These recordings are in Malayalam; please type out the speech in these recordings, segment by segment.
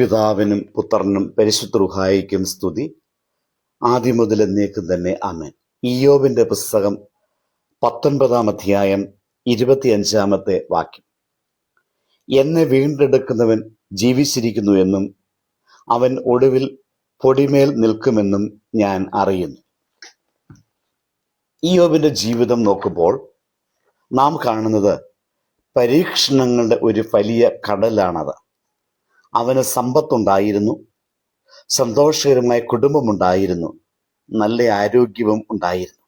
പിതാവിനും പുത്രനും പരിശുദ്ധ റുഹായിക്കും സ്തുതി. ആദ്യം മുതൽ എന്നേക്കും തന്നെ ആമേൻ. ഇയോബിന്റെ പുസ്തകം പത്തൊൻപതാം അധ്യായം ഇരുപത്തിയഞ്ചാമത്തെ വാക്യം. എന്നെ വീണ്ടെടുക്കുന്നവൻ ജീവിച്ചിരിക്കുന്നു എന്നും അവൻ ഒടുവിൽ പൊടിമേൽ നിൽക്കുമെന്നും ഞാൻ അറിയുന്നു. ഇയോബിന്റെ ജീവിതം നോക്കുമ്പോൾ നാം കാണുന്നത് പരീക്ഷണങ്ങളുടെ ഒരു വലിയ കടലാണത്. അവന് സമ്പത്തുണ്ടായിരുന്നു. സന്തോഷകരമായ കുടുംബമുണ്ടായിരുന്നു. നല്ല ആരോഗ്യവും ഉണ്ടായിരുന്നു.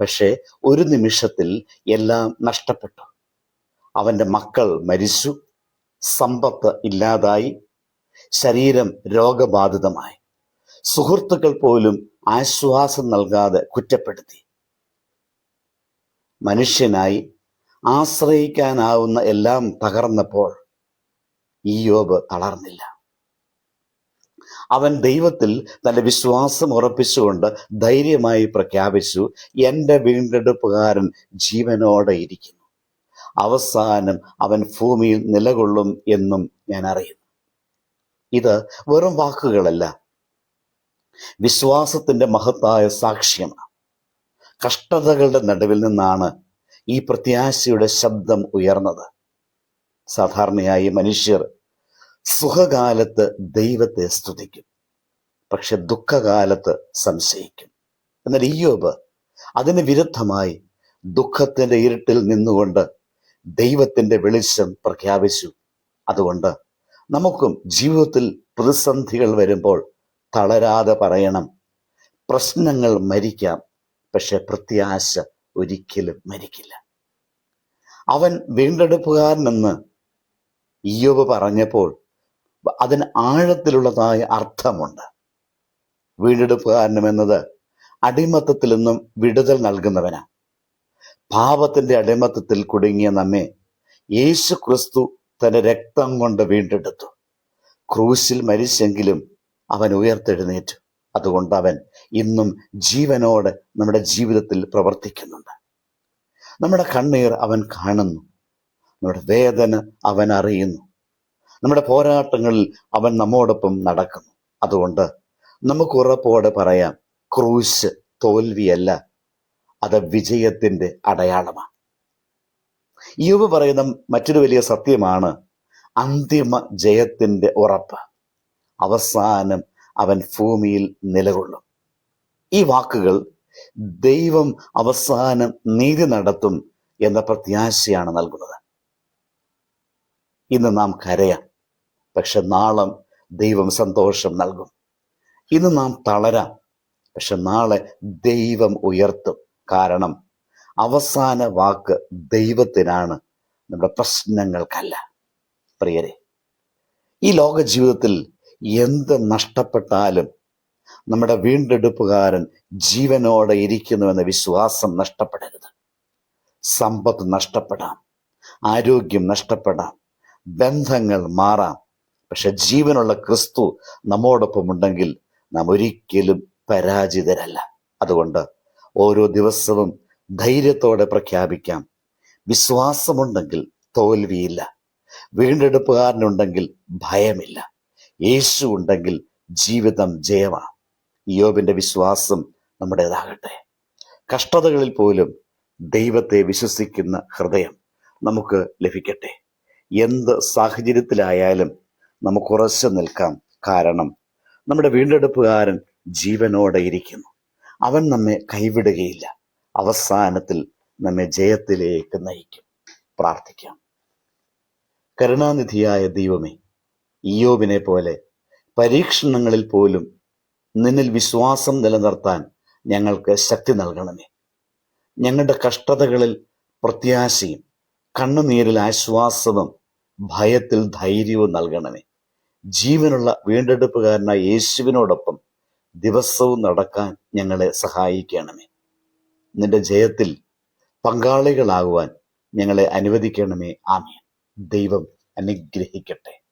പക്ഷേ ഒരു നിമിഷത്തിൽ എല്ലാം നഷ്ടപ്പെട്ടു. അവന്റെ മക്കൾ മരിച്ചു. സമ്പത്ത് ഇല്ലാതായി. ശരീരം രോഗബാധിതമായി. സുഹൃത്തുക്കൾ പോലും ആശ്വാസം നൽകാതെ കുറ്റപ്പെടുത്തി. മനുഷ്യനായി ആശ്രയിക്കാനാവുന്ന എല്ലാം തകർന്നപ്പോൾ ഈയോബ് തളർന്നില്ല. അവൻ ദൈവത്തിൽ തന്റെ വിശ്വാസം ഉറപ്പിച്ചുകൊണ്ട് ധൈര്യമായി പ്രഖ്യാപിച്ചു എന്റെ വീണ്ടെടുപ്പുകാരൻ ജീവനോടെ ഇരിക്കുന്നു. അവസാനം അവൻ ഭൂമിയിൽ നിലകൊള്ളും എന്നും ഞാൻ അറിയുന്നു. ഇത് വെറും വാക്കുകളല്ല. വിശ്വാസത്തിന്റെ മഹത്തായ സാക്ഷ്യമാണ്. കഷ്ടതകളുടെ നടുവിൽ നിന്നാണ് ഈ പ്രത്യാശയുടെ ശബ്ദം ഉയർന്നത്. സാധാരണയായി മനുഷ്യർ സുഖകാലത്ത് ദൈവത്തെ സ്തുതിക്കും പക്ഷെ ദുഃഖകാലത്ത് സംശയിക്കും. എന്നാൽ ഈയോബ് അതിന് വിരുദ്ധമായി ദുഃഖത്തിന്റെ ഇരുട്ടിൽ നിന്നുകൊണ്ട് ദൈവത്തിന്റെ വെളിച്ചം പ്രഖ്യാപിച്ചു. അതുകൊണ്ട് നമുക്കും ജീവിതത്തിൽ പ്രതിസന്ധികൾ വരുമ്പോൾ തളരാതെ പറയണം പ്രശ്നങ്ങൾ മരിക്കാം പക്ഷെ പ്രത്യാശ ഒരിക്കലും മരിക്കില്ല. അവൻ വീണ്ടെടുപ്പുകാരനെന്ന് ഈയോബ് പറഞ്ഞപ്പോൾ അതിന് ആഴത്തിലുള്ളതായ അർത്ഥമുണ്ട്. വീണ്ടെടുപ്പുകാരനും എന്നത് അടിമത്തത്തിൽ നിന്നും വിടുതൽ നൽകുന്നവനാണ് പാപത്തിന്റെ അടിമത്തത്തിൽ കുടുങ്ങിയ നമ്മെ യേശു ക്രിസ്തു തന്റെ രക്തം കൊണ്ട് വീണ്ടെടുത്തു. ക്രൂശിൽ മരിച്ചെങ്കിലും അവൻ ഉയർത്തെഴുന്നേറ്റു. അതുകൊണ്ട് അവൻ ഇന്നും ജീവനോട് നമ്മുടെ ജീവിതത്തിൽ പ്രവർത്തിക്കുന്നുണ്ട്. നമ്മുടെ കണ്ണീർ അവൻ കാണുന്നു. നമ്മുടെ വേദന അവൻ അറിയുന്നു. നമ്മുടെ പോരാട്ടങ്ങളിൽ അവൻ നമ്മോടൊപ്പം നടക്കുന്നു. അതുകൊണ്ട് നമുക്ക് ഉറപ്പോടെ പറയാം ക്രൂശ് തോൽവിയല്ല അത് വിജയത്തിന്റെ അടയാളമാണ്. യുവ പറയുന്ന മറ്റൊരു വലിയ സത്യമാണ് അന്തിമ ജയത്തിന്റെ ഉറപ്പ്. അവസാനം അവൻ ഭൂമിയിൽ നിലകൊള്ളും. ഈ വാക്കുകൾ ദൈവം അവസാനം നീതി നടത്തും എന്ന പ്രത്യാശയാണ് നൽകുന്നത്. ഇന്ന് നാം കരയാം. പക്ഷെ നാളെ ദൈവം സന്തോഷം നൽകും. ഇന്ന് നാം തളരാം. പക്ഷെ നാളെ ദൈവം ഉയർത്തും. കാരണം അവസാന വാക്ക് ദൈവത്തിനാണ്. നമ്മുടെ പ്രശ്നങ്ങൾക്കല്ല. പ്രിയരെ ഈ ലോക ജീവിതത്തിൽ എന്ത് നഷ്ടപ്പെട്ടാലും നമ്മുടെ വീണ്ടെടുപ്പുകാരൻ ജീവനോടെ ഇരിക്കുന്നുവെന്ന വിശ്വാസം നഷ്ടപ്പെടരുത്. സമ്പത്ത് നഷ്ടപ്പെടാം. ആരോഗ്യം നഷ്ടപ്പെടാം. ബന്ധങ്ങൾ മാറാം. പക്ഷെ ജീവനുള്ള ക്രിസ്തു നമ്മോടൊപ്പം ഉണ്ടെങ്കിൽ നാം ഒരിക്കലും പരാജിതരല്ല. അതുകൊണ്ട് ഓരോ ദിവസവും ധൈര്യത്തോടെ പ്രഖ്യാപിക്കാം. വിശ്വാസമുണ്ടെങ്കിൽ തോൽവിയില്ല. വീണ്ടെടുപ്പുകാരനുണ്ടെങ്കിൽ ഭയമില്ല. യേശു ഉണ്ടെങ്കിൽ ജീവിതം ജയമാണ്. യോബിന്റെ വിശ്വാസം നമ്മുടേതാകട്ടെ. കഷ്ടതകളിൽ പോലും ദൈവത്തെ വിശ്വസിക്കുന്ന ഹൃദയം നമുക്ക് ലഭിക്കട്ടെ. എന്ത് സാഹചര്യത്തിലായാലും നമുക്ക് ഉറച്ചു നിൽക്കാം. കാരണം നമ്മുടെ വീണ്ടെടുപ്പുകാരൻ ജീവനോടെ ഇരിക്കുന്നു. അവൻ നമ്മെ കൈവിടുകയില്ല. അവസാനത്തിൽ നമ്മെ ജയത്തിലേക്ക് നയിക്കും. പ്രാർത്ഥിക്കാം. കരുണാനിധിയായ ദൈവമേ ഇയോബിനെ പോലെ പരീക്ഷണങ്ങളിൽ പോലും നിന്നിൽ വിശ്വാസം നിലനിർത്താൻ ഞങ്ങൾക്ക് ശക്തി നൽകണമേ. ഞങ്ങളുടെ കഷ്ടതകളിൽ പ്രത്യാശയും കണ്ണുനീരിൽ ആശ്വാസവും ഭയത്തിൽ ധൈര്യവും നൽകണമേ. ജീവനുള്ള വീണ്ടെടുപ്പുകാരനായ യേശുവിനോടൊപ്പം ദിവസവും നടക്കാൻ ഞങ്ങളെ സഹായിക്കണമേ. നിന്റെ ജയത്തിൽ പങ്കാളികളാകുവാൻ ഞങ്ങളെ അനുവദിക്കണമേ. ആമേ ദൈവം അനുഗ്രഹിക്കട്ടെ.